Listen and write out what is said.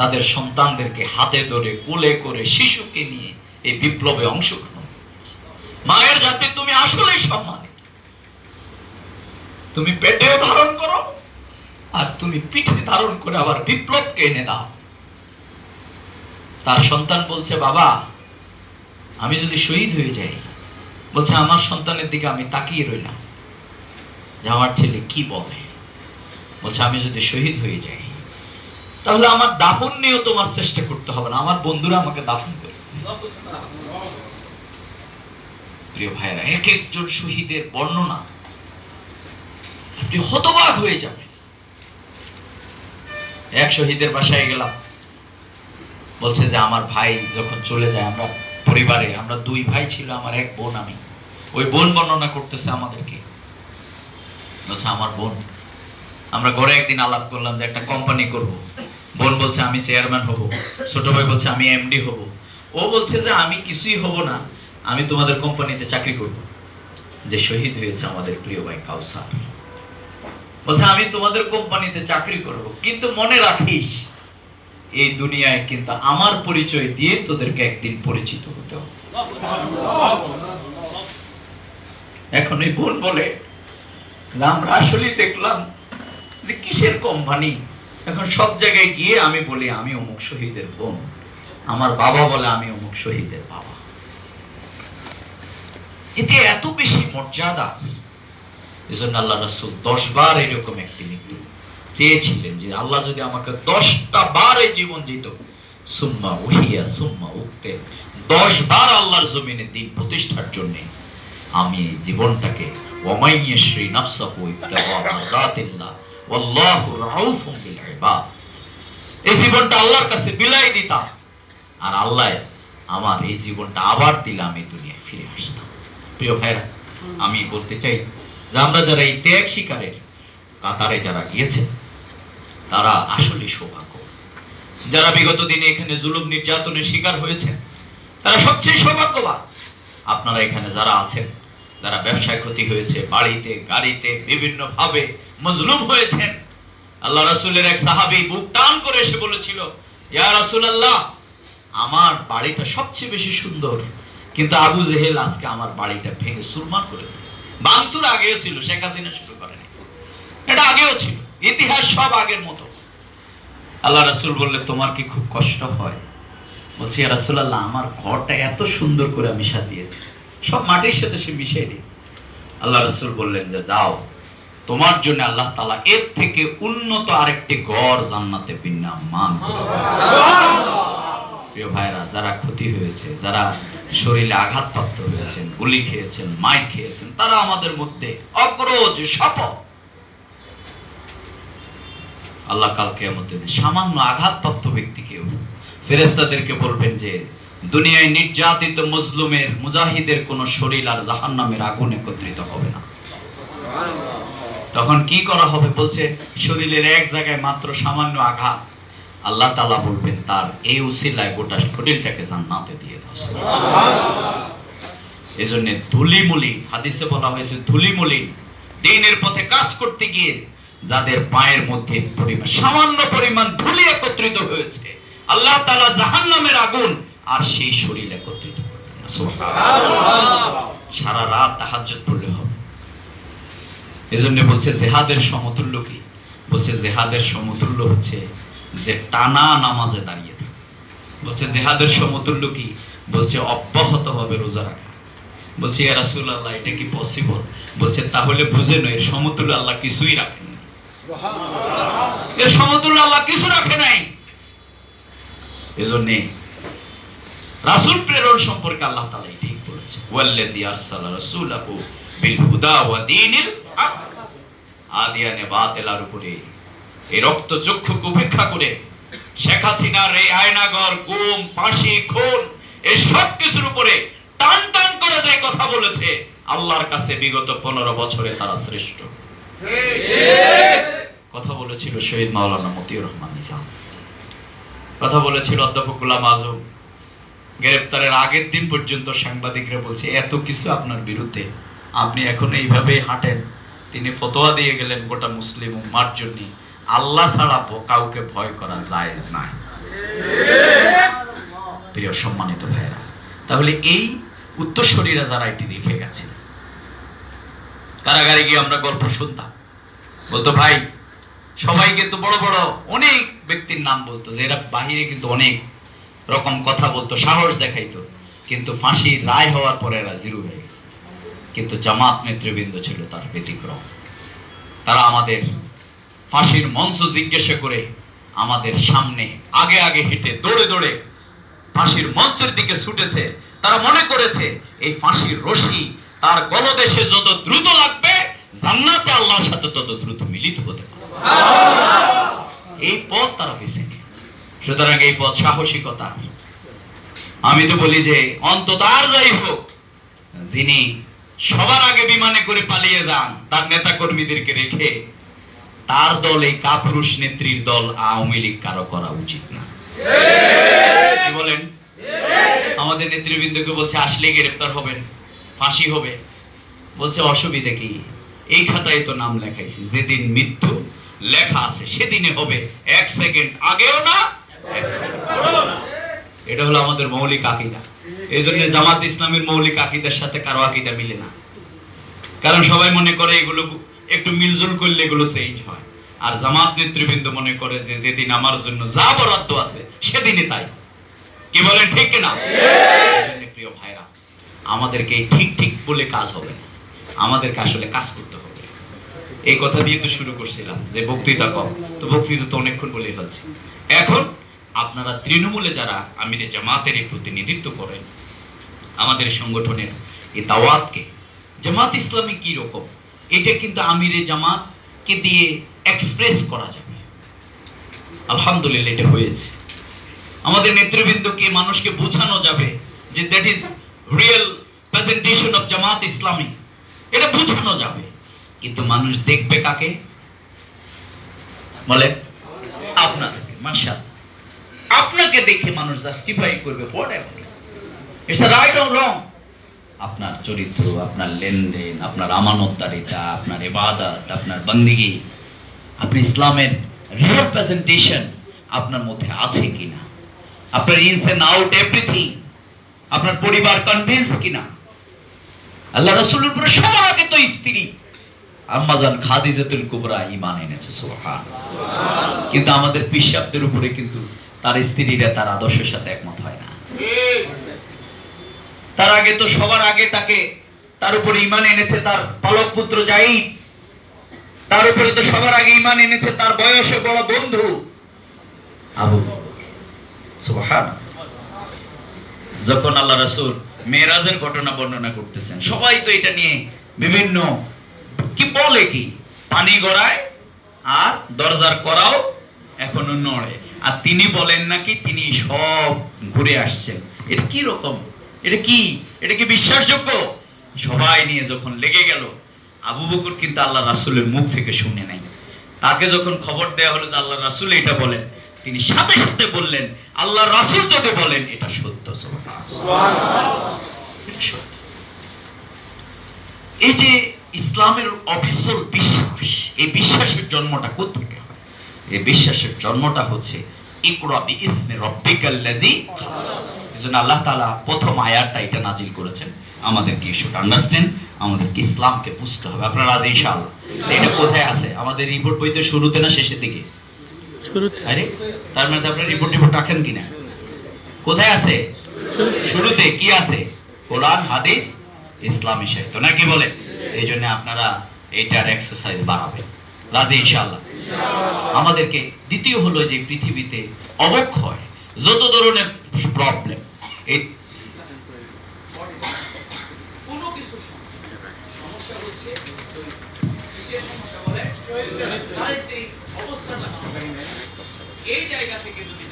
তাদের সন্তানদেরকে হাতে ধরে, কোলে করে শিশুকে নিয়ে এই বিপ্লবে অংশগ্রহণ করেছে। মায়ের জাতি তুমি আসলেই সম্মানিত। তুমি পেটেও ধারণ করো আর তুমি পিঠে ধারণ করে আবার বিপ্লবকে এনে দাও। তার সন্তান বলছে, বাবা, আমি যদি শহীদ হয়ে যাই, বলছে, আমার সন্তানের দিকে আমি তাকিয়ে রইলাম। যে আমার ছেলে কি বলে? বলছে, আমি যদি শহীদ হয়ে যাই তাহলে আমার দাফন নিয়েও তোমার চেষ্টা করতে হবে না, আমার বন্ধুরা আমাকে দাফন করবে। প্রিয় ভাইরা এক একজন শহীদের বর্ণনা আপনি হতবাক হয়ে যাবেন। এক শহীদের বাসায় গেলাম, বলছে যে আমার ভাই যখন চলে যায়, আমরা পরিবারে, আমরা দুই ভাই ছিল, আমার এক বোন আমি। ওই বোন বর্ণনা করতেছে আমাদেরকে। বলছে, আমার বোন আমরা ঘরে একদিন আলাপ করলাম যে একটা কোম্পানি করব। বোন বলছে, আমি চেয়ারম্যান হব। ছোট ভাই বলছে, আমি এমডি হব। ও বলছে যে, আমি কিছুই হব না। আমি তোমাদের কোম্পানিতে চাকরি করব। যে শহীদ হয়েছে আমাদের প্রিয় ভাই কাউসার। বলছে, আমি তোমাদের কোম্পানিতে চাকরি করব। কিন্তু মনে রাখিস, এই দুনিয়ায় কিন্তু আমার পরিচয় দিয়ে তোদেরকে একদিন পরিচিত হতে হবে। এখন এই বোন বলে, আমরা আসলে দেখলাম কিসের কোম্পানি এখন সব জায়গায় গিয়ে আমি বলি, আমি অমুক শহীদের বোন। আমার বাবা বলে, আমি অমুক শহীদের বাবা। এতে এত বেশি মর্যাদা। এজন্য আল্লাহ রাসূল দশ বার এরকম একটি মৃত্যু চেয়েছিলেন যে আল্লাহ যদি আমাকে দশটা বার এই জীবন দিত, সুম্মা উহিয়া, সুম্মা উক্তে। দশ বার আল্লাহর জমিনে দিন প্রতিষ্ঠার জন্য আমি এই জীবনটাকে, ওমাইয়া শ্রী নাফসাহু ইবতাগা মারদাতিল্লাহ। এই জীবনটা আল্লাহর কাছে বিলাই দিতাম। আর আল্লাহ আমার এই জীবনটা আবার দিলে আমি দুনিয়ায় ফিরে আসতাম। প্রিয় ভাইরা, আমি বলতে চাই যে আমরা যারা এই ত্যাগ শিকারের কাতারে যারা গিয়েছেন, তারা আসলে সৌভাগ্য। যারা বিগত দিনে এখানে জুলুম নির্যাতনের শিকার হয়েছেন, তারা সবচেয়ে সৌভাগ্যবান। আপনারা এখানে যারা আছেন যারা ব্যবসায় ক্ষতি হয়েছে, বাড়িতে, গাড়িতে বিভিন্ন ভাবে মজলুম হয়েছেন। আল্লাহ রাসূলের এক সাহাবী বুক টান করে এসে বলেছিল, ইয়া রাসূলুল্লাহ, আমার বাড়িটা সবচেয়ে বেশি সুন্দর, কিন্তু আবু জেহেল আজকে আমার বাড়িটা ভেঙে সুরমার করে দিয়েছে। বাংসুর আগেও ছিল, শেখ হাসিনা শুরু করেনি। এটা আগেও ছিল, ইতিহাস সব আগের মতো। আল্লাহ রাসূল বললে, তোমার কি খুব কষ্ট হয়? বলছি, ইয়া রাসূলুল্লাহ, আমার ঘরটা এত সুন্দর করে আমি সাজিয়েছি। সব মাটির সাথে সে মিশিয়ে দিই। আল্লাহ রসুল বললেন যে যাও তোমার জন্য আল্লাহ তালা এর থেকে উন্নত আরেকটি গড় জান্নাতে বিন্যামান করে প্রিয় ভাইরা যারা ক্ষতি হয়েছে যারা শরীরে আঘাতপ্রাপ্ত হয়েছেন গুলি খেয়েছেন মাইর খেয়েছেন তারা আমাদের মধ্যে অগ্রজ শপথ। আল্লাহ কালকে আমাদের সামান্য আঘাতপ্রাপ্ত ব্যক্তিকেও ফেরেস্তাদেরকে বলবেন যে দুনিয়ায় নির্যাতিত মুসলুমের, মুজাহিদের কোন শরীর আর জাহান্নামের আগুন একত্রিত হবে না। তখন কি করা হবে বলছে? শরীরের এক জায়গায় মাত্র সামান্য আঘাত। আল্লাহ তালা বলবেন, তার এই উসিলায় গোটা শরীরটাকে জান্নাতে দিয়ে দাও। এই জন্য ধুলিমুলি, হাদিসে বলা হয়েছে ধুলিমুলি, দিনের পথে কাজ করতে গিয়ে যাদের পায়ের মধ্যে সামান্য পরিমাণ ধুলি একত্রিত হয়েছে, আল্লাহ তালা জাহান্নামের আগুন আর সেই শরীর একত্রিত করবেন না। সারা রাত তাহাজ্জুদ পড়লে হবে। এজন্য বলছে জেহাদের সমতুল্য কি? বলছে জেহাদের সমতুল্য হচ্ছে যে টানা নামাজে দাঁড়িয়ে থাকে। বলছে জেহাদের সমতুল্য কি? বলছে অব্যাহত ভাবে রোজা রাখা। বলছে ইয়া রাসূলুল্লাহ এটা কি পসিবল বলছে তাহলে বুঝেন এর সমতুল্য আল্লাহ কিছুই রাখেন এর সমতুল্য আল্লাহ কিছু রাখে নাই। এজন্যে রাসূল প্রেরণ সম্পর্কে আল্লাহ তাআলা এটাই বলেছে ওয়াল্লাযী আরসালা রাসূলাহু বিল হুদা ওয়া দীনিল হক। আদিয়ানে উপরে এই রক্ত উপেক্ষা করে শেখ আয়নাগর, গুম খুন এই সব কিছুর উপরে টান টান করে যে কথা বলেছে, আল্লাহর কাছে বিগত পনেরো বছরে তারা শ্রেষ্ঠ। কথা বলেছিল শহীদ মাওলানা মতিউর রহমান নিজাম। কথা বলেছিল অধ্যাপক গুলাম আজম। গ্রেপ্তারের আগের দিন পর্যন্ত সাংবাদিকরা বলছে, এত কিছু আপনার বিরুদ্ধে। আপনি এখন এইভাবে হাঁটেন। তিনি ফতোয়া দিয়ে গেলেন গোটা মুসলিম উম্মার জন্য। আল্লাহ ছাড়া কাউকে ভয় করা জায়েজ নাই। প্রিয় সম্মানিত ভাইয়েরা, তাহলে এই উত্তরসূরিরা যারা এটি রেখে গেছে, কারাগারে গিয়ে আমরা গল্প শুনতাম। বলতো, ভাই, সবাই কিন্তু বড় বড় অনেক ব্যক্তির নাম বলতো, যে এরা বাহিরে কিন্তু অনেক রকম কথা বলতো, সাহস দেখাইতো। কিন্তু ফাঁসির রায় হওয়ার পরে এরা জিরো হয়ে গেছে। কিন্তু জামাত নেতৃবৃন্দ ছিল তার ব্যতিক্রম। তারা আমাদের ফাঁসির মঞ্চ জিজ্ঞাসা করে আমাদের সামনে আগে আগে হেঁটে দৌড়ে দৌড়ে ফাঁসির মঞ্চের দিকে ছুটেছে। তারা মনে করেছে, এই ফাঁসির রশি তার গলদেশে যত দ্রুত লাগবে, জান্নাতে আল্লাহর সাথে তত দ্রুত মিলিত হতে পারে এই পথ তারা বেছে সুতরাং এই পথ সাহসিকতা। আমি তো বলি যে, অন্তত আর যাই হোক, যিনি সবার আগে বিমানে করে পালিয়ে যান, তার নেতা কর্মীদেরকে রেখে, তার দল এই কাপুরুষ নেত্রীর দল আওয়ামী লীগ কারও করা উচিত না। বলেন? আমাদের নেতৃবৃন্দকে বলছে, আসলে গ্রেপ্তার হবেন, ফাঁসি হবে। বলছে, অসুবিধা কি? এই খাতায় তো নাম লেখাইছি, যেদিন মৃত্যু লেখা আছে, সেদিনে হবে, এক সেকেন্ড আগেও না এটা হলো আমাদের মৌলিক আকিদা। এই জন্য জামাত ইসলামের মৌলিক আকিদার সাথে কারও আকিদা মিলে না। কারণ সবাই মনে করে এগুলো একটু মিলজুল করলে এগুলো চেঞ্জ হয়। আর জামাত নেতৃবৃন্দ মনে করে যে যেদিন আমার জন্য যা বরাদ্দ আছে, সেদিনই তাই। কি বলেন ঠিক কিনা প্রিয় ভাইরা, আমাদেরকে ঠিক ঠিক বলে কাজ হবে না। আমাদেরকে আসলে কাজ করতে হবে। এই কথা দিয়ে তো শুরু করছিলাম, যে বক্তৃতা কম। তো বক্তৃতা তো অনেকক্ষণ বলে ফেলছি। এখন আপনারা তৃণমূলে যারা আমিরে জামাতের এই প্রতিনিধিত্ব করেন, আমাদের সংগঠনের এই দাওয়াতকে, জামাত ইসলামী কি রকম? এটা কিন্তু আমিরে জামাতকে দিয়ে এক্সপ্রেস করা যাবে। আলহামদুলিল্লাহ এটা হয়েছে। আমাদের নেতৃবৃন্দকে, মানুষকে বোঝানো যাবে যে that is real presentation of Jamaat Islami. এটা বোঝানো যাবে। কিন্তু মানুষ দেখবে কাকে? বলে আপনাকে মাশা আপনাকে দেখে মানুষ জাস্টিফাই করবে আপনার চরিত্র, আপনার লেনদেন, আপনার আমানতদারিতা, আপনার ইবাদত, আপনার বন্দিগি, আপনি ইসলামের রিয়েল প্রেজেন্টেশন আপনার মধ্যে আছে কিনা? আপনার ইনস এন্ড আউট এভরিথিং আপনার পরিবার কনভিন্স কিনা? আল্লাহ রাসূলের উপরে সবার আগে তো স্ত্রী আম্মাজান খাদিজাতুল কুবরা ঈমান এনেছে সুবহান কিন্তু আমাদের পিসাবদের উপরে কিন্তু তার স্ত্রীরা তার আদর্শের সাথে একমত হয় না। তার আগে তো সবার আগে তাকে তার উপরে ঈমান এনেছে তার পালক পুত্র জাইদ। তার উপরে তো সবার আগে ঈমান এনেছে তার বয়সে বড় বন্ধু আবু যখন আল্লাহ রাসূল মেরাজের ঘটনা বর্ণনা করতেছেন, সবাই তো এটা নিয়ে বিভিন্ন কি বলে কি? পানি গড়ায় আর দরজার করাও এখনও নড়ে। আর তিনি বলেন নাকি তিনি সব ঘুরে আসছেন। এটা কি রকম? এটা কি? এটা কি বিশ্বাসযোগ্য? সবাই নিয়ে যখন লেগে গেল, আবু বকর কিন্তু আল্লাহ রাসূলের মুখ থেকে শুনে নাই তাকে যখন খবর দেওয়া হলো যে আল্লাহ রাসুল এটা বলেন, তিনি সাথে সাথে বললেন, আল্লাহ রাসুল যদি বলেন, এটা সত্য। এই যে ইসলামের অবিচল বিশ্বাস, এই বিশ্বাসের জন্মটা কোথেকে এই বিশ্বাসের জন্মটা হচ্ছে ইকরা বিইসমি রাব্বিকাল্লাযী খালাক। এজন্য আল্লাহ তাআলা প্রথম আয়াতটা এটা নাজিল করেছেন। আমাদেরকে শুড আন্ডারস্ট্যান্ড আমাদেরকে ইসলামকে বুঝতে হবে। আপনারা রাজি ইনশাআল্লাহ? এটা কোথায় আছে? আমাদের রিপোর্ট বইতে শুরুতে না শেষের দিকে? শুরুতে। আরে তার মানে আপনারা রিপোর্ট রিপোর্ট রাখেন কিনা? কোথায় আছে? শুরুতে। কি আছে? কোরআন হাদিস ইসলামী সাহিত্য। না কি বলে? এই জন্য আপনারা এইটার এক্সারসাইজ বাড়াবেন। রাজি ইনশাআল্লাহ। আমাদেরকে দ্বিতীয় হলো যে পৃথিবীতে অবক্ষয় যত ধরনের প্রবলেম এই এই জায়গা থেকে যদি